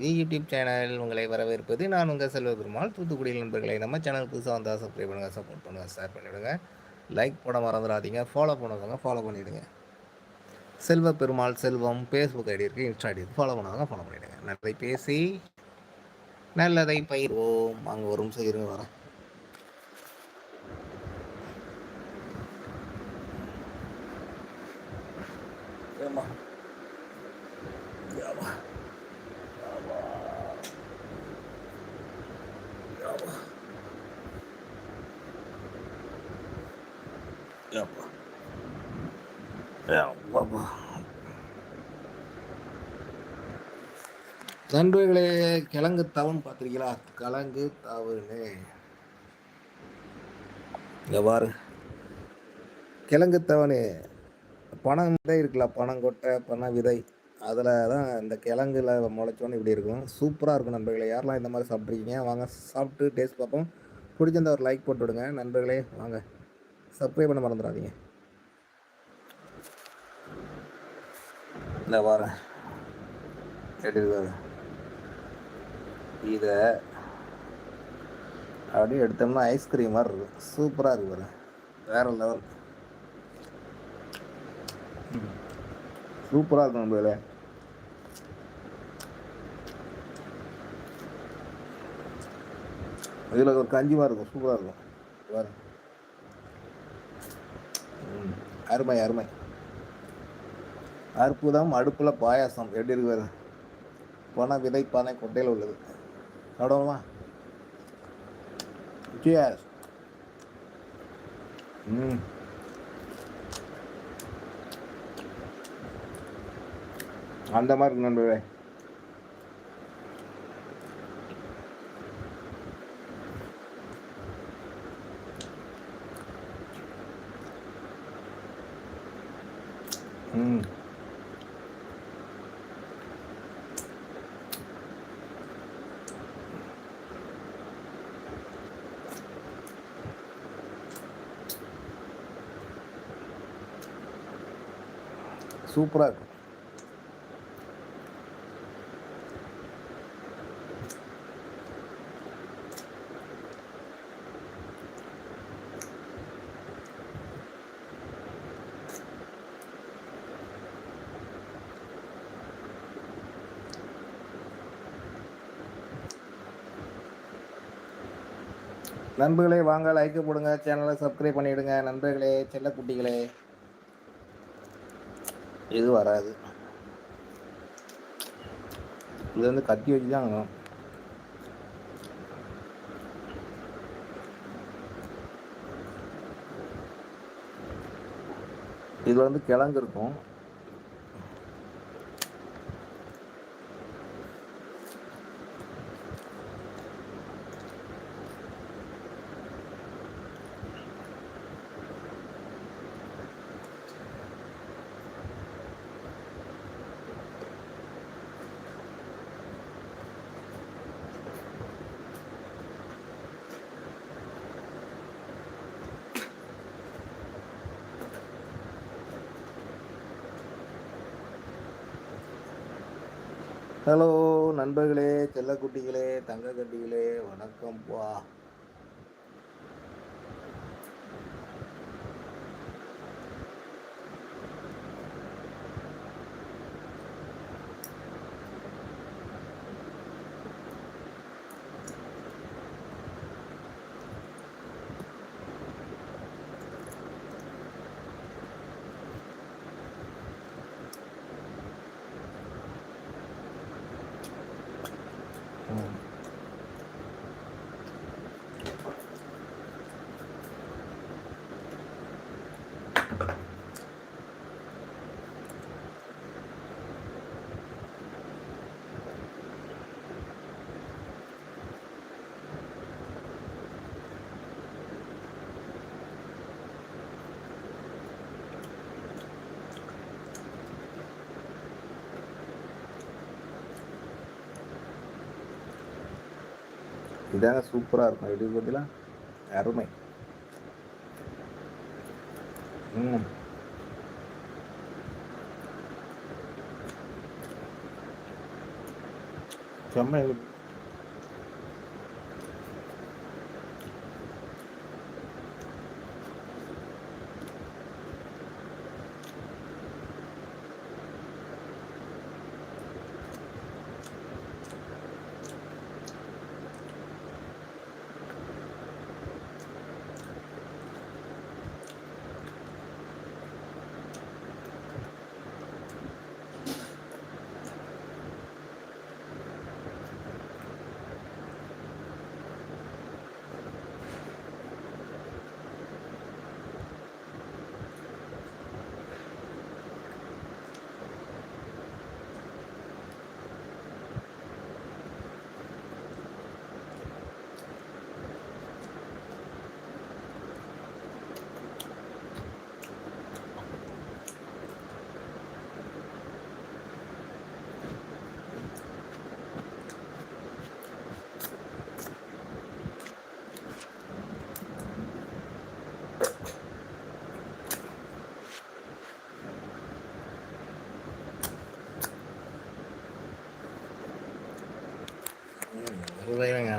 YouTube channel உங்களை வரவேற்பது நான் உங்கள் செல்வ பெருமாள் தூத்துக்குடியில் நண்பர்களை நம்ம சேனல் புதுசாக வந்தால் சப்ஸ்கிரைப் பண்ணுங்கள் சப்போர்ட் பண்ணுங்கள் ஷேர் பண்ணிவிடுங்க லைக் போட மறந்துடாதீங்க ஃபாலோ பண்ணுவாங்க ஃபாலோ பண்ணிவிடுங்க செல்வ பெருமாள் செல்வம் ஃபேஸ்புக் ஐடி இருக்குது இன்ஸ்டா ஐடி ஃபாலோ பண்ணுவாங்க ஃபாலோ பண்ணிவிடுங்க நல்லதை பேசி நல்லதை பயிர்வோம். அங்கே வரும் செய்யுங்க வரேன். ஏமா நண்பர்களே கிழங்கு தவன் பார்த்துருக்கீங்களா? கிழங்கு தவறு இங்கே பாரு. கிழங்கு தவனு பணம் விதை இருக்குல்ல பனங்கொட்டை பண விதை. அதில் தான் இந்த கிழங்குல முளைச்சோன்னு இப்படி இருக்கும். சூப்பராக இருக்கும் நண்பர்களே. யாரெல்லாம் இந்த மாதிரி சாப்பிட்ருக்கீங்க வாங்க சாப்பிட்டு டேஸ்ட் பார்ப்போம். பிடிச்சிருந்த ஒரு லைக் போட்டு விடுங்க. நண்பர்களே வாங்க. சப்ஸ்கிரைப் பண்ண மறந்துடாதீங்க. இந்த வாரேன் எடுத்து இதை அப்படியே எடுத்தோம்னா ஐஸ்கிரீம் மாதிரி இருக்கும். சூப்பராக இருக்கு பாரு. வேற லெவல் சூப்பராக இருக்கும் நம்ம இதில் ஒரு கஞ்சிமாக இருக்கும். சூப்பராக இருக்கும். வேறு அருமை அருமை. அற்புதம் அடுப்பில் பாயாசம். எப்படி இருக்கு பாரு? பனை விதை பானை கொட்டையில் உள்ளது. சாப்பிடுவோமா சியர்ஸ் ம். அந்த மாதிரி நண்பர்களே. சூப்பராக இருக்கும் நண்பர்களே வாங்க லைக் போடுங்க சேனலை சப்ஸ்கிரைப் பண்ணிவிடுங்க நண்பர்களே செல்லக்குட்டிகளே இது வராது. இது வந்து கத்தி வச்சு தான் இதில் வந்து கிழங்கு இருக்கும். ஹலோ நண்பர்களே செல்லக்குட்டிகளே தங்க கட்டிகளே வணக்கம்ப்பா இதாக சூப்பராக இருக்கும். எப்படி பார்த்தீங்களா அருமை. ம். செம்ம ஒரு ரூபாய்ங்க